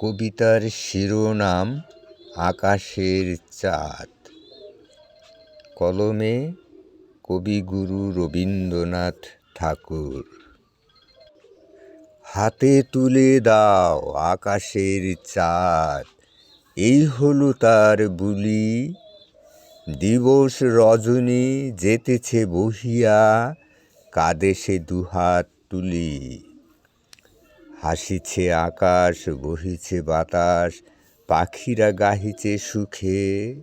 কবিতার শিরোনাম আকাশের চাঁদ। কলমে কবিগুরু রবীন্দ্রনাথ ঠাকুর। হাতে তুলে দাও আকাশের চাঁদ। এই হলো তার বুলি। দিবস রজনী যেতেছে বহিয়া, কাঁদে সে দুহাত তুলি। হাসিছে আকাশ, বহিছে বাতাস, পাখিরা গাহিছে সুখে।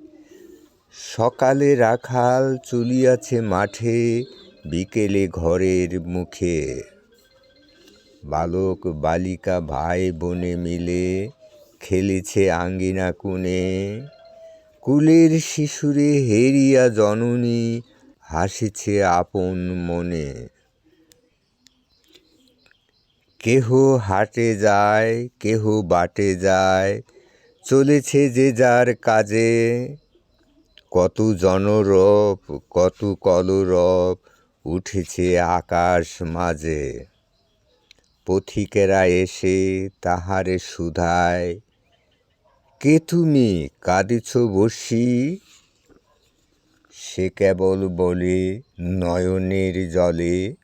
সকালে রাখাল চলিয়াছে মাঠে, বিকেলে ঘরের মুখে। বালক, বালিকা ভাই বোনে মিলে খেলেছে আঙ্গিনা কোণে। কুলের শিশুরে হেরিয়া জননী হাসিছে আপন মনে। কেহ হাটে যায়, কেহ বাটে যায়, চলেছে যে যার কাজে। কত জনরব, কত কলরব উঠেছে আকাশ মাঝে। পথিকেরা এসে তাহারে সুধায়, কে তুমি? কাঁদিছ বসি? সে কেবল বলে, নয়নের জলে।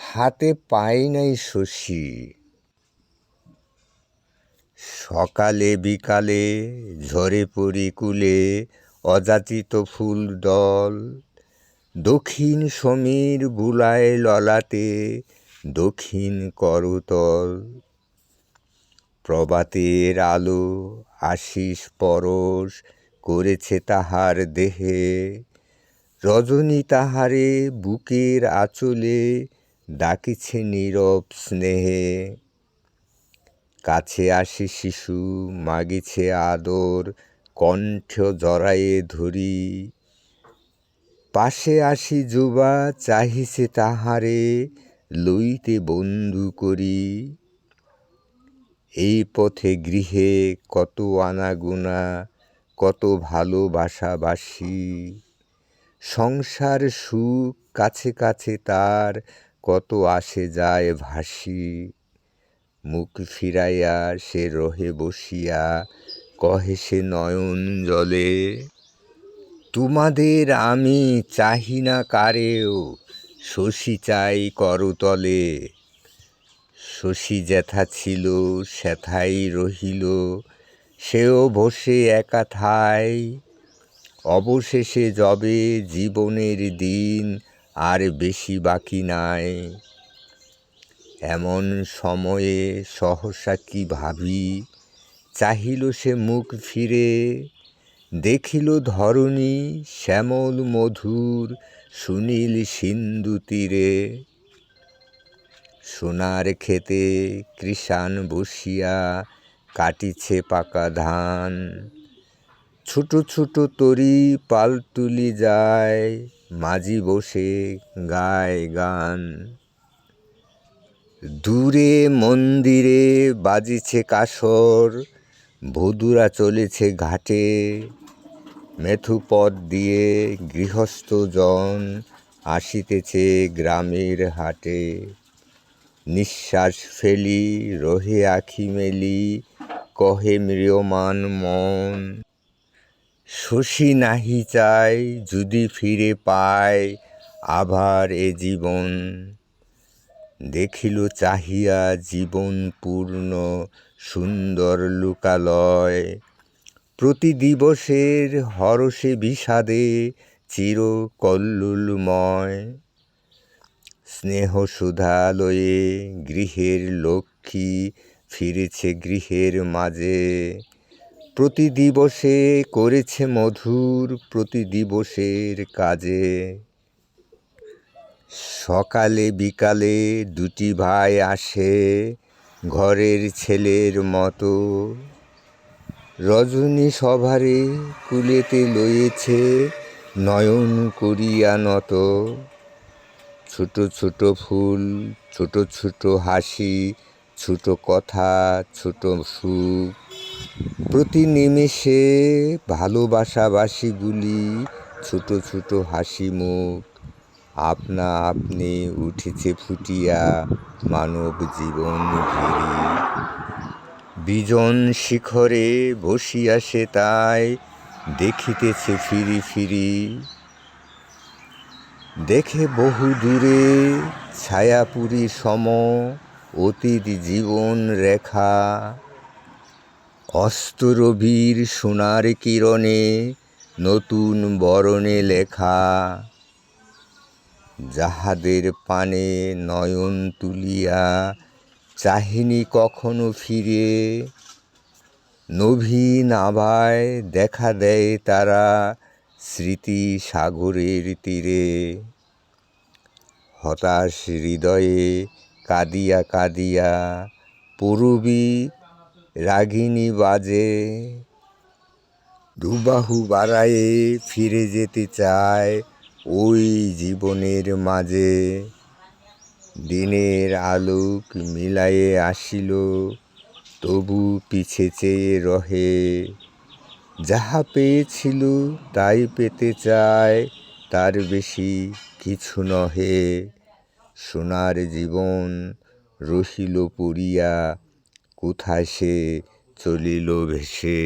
হাতে পাই নাই শশী। সকালে বিকালে ঝরে পড়ি কুলে অযাচিত ফুল দল। দক্ষিণ সমীর বুলায় ললাতে দক্ষিণ করতল। প্রবাতের আলো আশিস পরশ করেছে তাহার দেহে। রজনী তাহারে বুকের আঁচলে ডাকিছে নীরব স্নেহে, কাছে আসি শিশু, মাগিছে আদর, কণ্ঠ জড়ায়ে ধরি। পাশে আসি যুবা, চাহিছে তাহারে, লইতে বন্ধু করি। এই পথে গৃহে কত আনাগোনা, কত ভালোবাসাবাসি। সংসার সুখ কাছে কাছে তার কত আসে যায় ভাসি, মুখ ফিরাইয়া সে রহে বসিয়া, কহে সে নয়ন জলে, তোমাদের আমি চাহি না কারেও, শশী চাই করতলে, শশী যেথা ছিল সেথাই রহিল, সেও বসে একা ঠাই অবশেষে যবে জীবনের দিন আর বেশি বাকি নাই। এমন সময়ে সহসা কি ভাবি? চাহিল সে মুখ ফিরে। দেখিল ধরণী শ্যামল মধুর সুনীল সিন্ধু তীরে। সোনার খেতে কৃষাণ বসিয়া কাটিছে পাকা ধান। ছোট ছোট তরি পাল তুলি যায়, মাঝি বসে গায় গান। দূরে মন্দিরে বাজিছে কাসর বধুরা চলেছে ঘাটে। মেথুপথ দিয়ে গৃহস্থজন আসিতেছে গ্রামের হাটে। নিঃশ্বাস ফেলি, রহে আখি মেলি, কহে মৃয়মান মন। শশী নাহি চাই যদি ফিরে পায় আভার এ জীবন। দেখিল চাহিয়া জীবন পূর্ণ, সুন্দর লোকালয়। প্রতি দিবসের হরষে বিষাদে চির কল্লুলময় স্নেহ সুধালয়ে গৃহের লক্ষ্মী ফিরেছে গৃহের মাঝে। প্রতি দিবসে করেছে মধুর প্রতি দিবসের কাজে। সকালে বিকালে দুটি ভাই আসে ঘরের ছেলের মতো। রজনী সভারে কুলেতে লয়েছে নয়ন করিয়া নত। ছোট ছোট ফুল, ছোট ছোট হাসি, ছোট কথা, ছোট সুখ। প্রতি নিমেষে ভালোবাসাবাসিগুলি ছোট ছোট হাসি মুখ, আপনা আপনি উঠেছে ফুটিয়া মানব জীবন ঘিরি। বিজন শিখরে বসিয়া সে তাই দেখিতেছে ফিরি ফিরি। দেখে বহু দূরে ছায়াপুরী সম অতীত জীবন রেখা। অস্তরবীর সোনার কিরণে নতুন বরণে লেখা, যাহাদের পানে নয়ন তুলিয়া চাহিনি কখনো ফিরে। নভীন আভায় দেখা দেয় তারা স্মৃতি সাগরের তীরে। হতাশ হৃদয়ে কাঁদিয়া কাঁদিয়া পূরবী রাগিনী বাজে। দুবাহু বাড়ায়ে ফিরে যেতে চায় ওই জীবনের মাঝে। দিনের আলোক মিলায়ে আসিল, তবু পিছে চেয়ে রহে। যাহা পেয়েছিল তাই পেতে চায়, তার বেশি কিছু নহে। সোনার জীবন রহিল পড়িয়া কোথায় সে চলিল ভেসে?